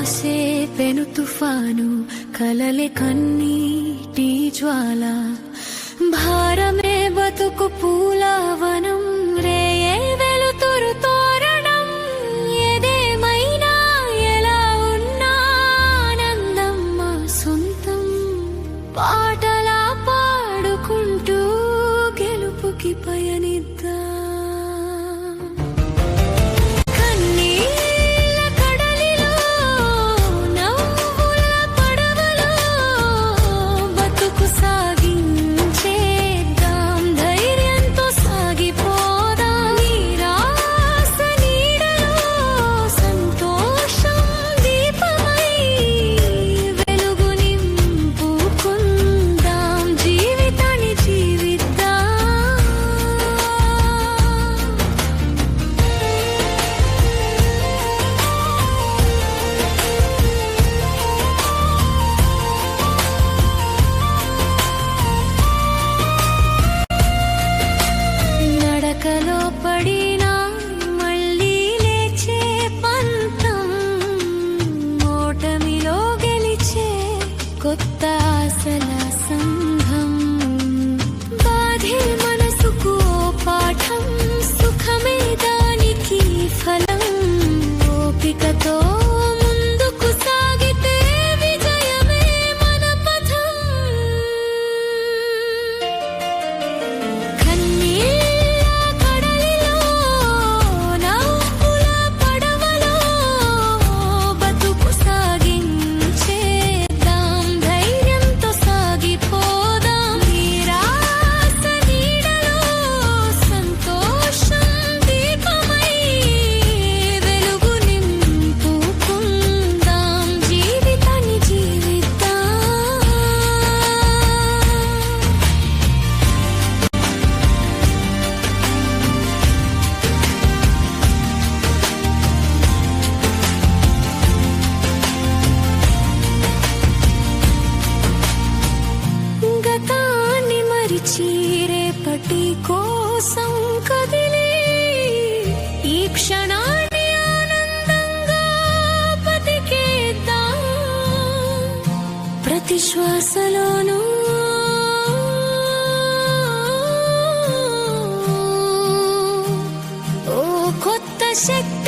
ఆకాశే తుఫాను కలలే కన్నీటి జ్వాల. భారమే బతుకు सलासम చీరేపటి కోసం కదిలే ఈ క్షణాన్ని ఆనందంగా బతికేద్దా. ప్రతి శ్వాసలోనూ ఓ కొత్త శక్తి